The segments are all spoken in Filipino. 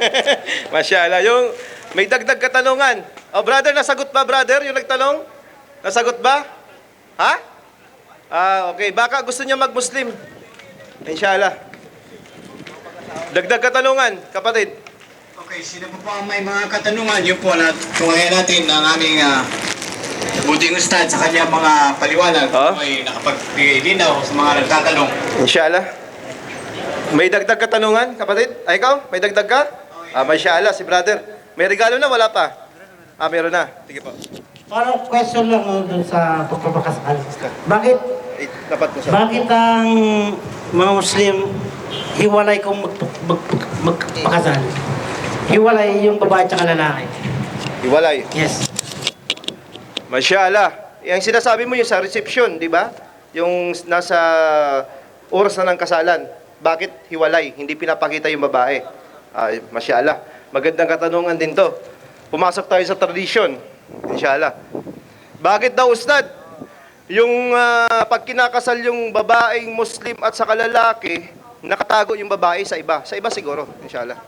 Masyala. Yung may dagdag katanungan. Oh, brother, nasagot ba, brother? Yung nagtanong? Nasagot ba? Ha? Ah, okay. Baka gusto niya mag-Muslim. Inshallah. Dagdag katanungan, kapatid. Okay, sino po ang may mga katanungan? Yun po na tungayan natin ang aming uh, buting ustad sa kanyang mga paliwanag. Oh. Ay nakapagbigay linaw sa mga nagtatanong. Inshallah. May dagdag katanungan, kapatid? Ay, ikaw? May dagdag ka? Ah, mashallah, si brother. May regalo na, wala pa? Ah, meron na. Sige po. Parang question lang oh, dun sa pagpapakasal. Bakit, Eh, dapat mo sa... bakit ang mga Muslim hiwalay kung mag, mag, magpakasal? Hiwalay yung babae at lalaki. Iwalay. Yes. Mashallah. Yung sinasabi mo yung sa reception, di ba? Yung nasa oras na ng kasalan. Bakit hiwalay? Hindi pinapakita yung babae. Ay, mashallah. Magandang katanungan din to. Pumasok tayo sa tradition. Inshallah. Bakit daw, Ustad? Yung ah, pag kinakasal yung babaeng Muslim at sa lalaki, nakatago yung babae sa iba. Sa iba siguro, inshallah.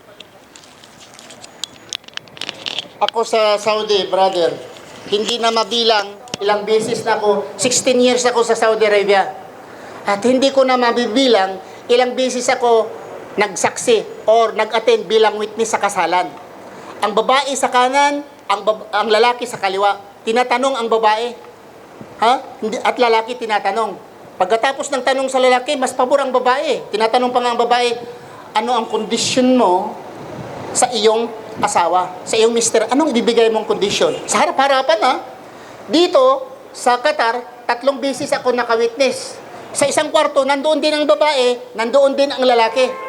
Ako sa Saudi, brother, hindi na mabilang ilang beses na ako, 16 years ako sa Saudi Arabia. At hindi ko na mabibilang ilang beses ako nagsaksi or nag-attend bilang witness sa kasalan. Ang babae sa kanan, ang, bab- ang lalaki sa kaliwa. Tinatanong ang babae. Ha? At lalaki tinatanong. Pagkatapos ng tanong sa lalaki, mas pabor ang babae. Tinatanong pa nga ang babae, ano ang condition mo sa iyong asawa, sa iyong mister, anong ibibigay mong kondisyon? Sa harap-harapan ha. Dito, sa Qatar, tatlong beses ako nakawitness. Sa isang kwarto, nandoon din ang babae, nandoon din ang lalaki.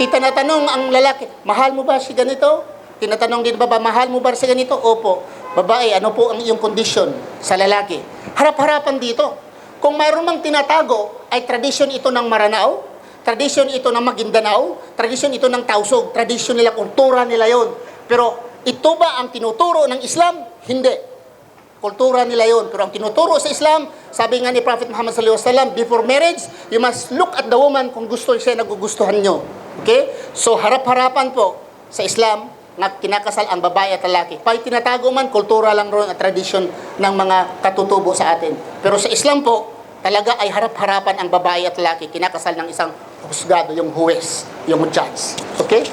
Titanatanong ang lalaki, mahal mo ba si ganito? Tinatanong din baba, mahal mo ba si ganito? Opo. Babae, ano po ang iyong kondisyon sa lalaki? Harap-harapan dito. Kung mayroon mang tinatago, ay tradisyon ito ng Maranao, Tradisyon ito ng Maguindanao, tradisyon ito ng Tausog, tradisyon nila, kultura nila yon. Pero ito ba ang tinuturo ng Islam? Hindi. Kultura nila yon. Pero ang tinuturo sa Islam, sabi nga ni Prophet Muhammad sallallahu alaihi wasallam, before marriage, you must look at the woman kung gusto siya nagugustuhan nyo. Okay? So harap-harapan po sa Islam na kinakasal ang babae at lalaki. Pag tinatago man, kultura lang ron at tradisyon ng mga katutubo sa atin. Pero sa Islam po, talaga ay harap-harapan ang babae at lalaki kinakasal ng isang husgado, yung huwes, yung judge. Okay?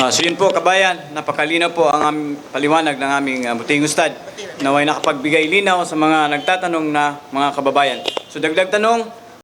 Ah, so yun po kabayan, napakalinaw po ang paliwanag ng aming uh, buting ustad. Naway nakapagbigay linaw sa mga nagtatanong na mga kababayan. So dagdag tanong,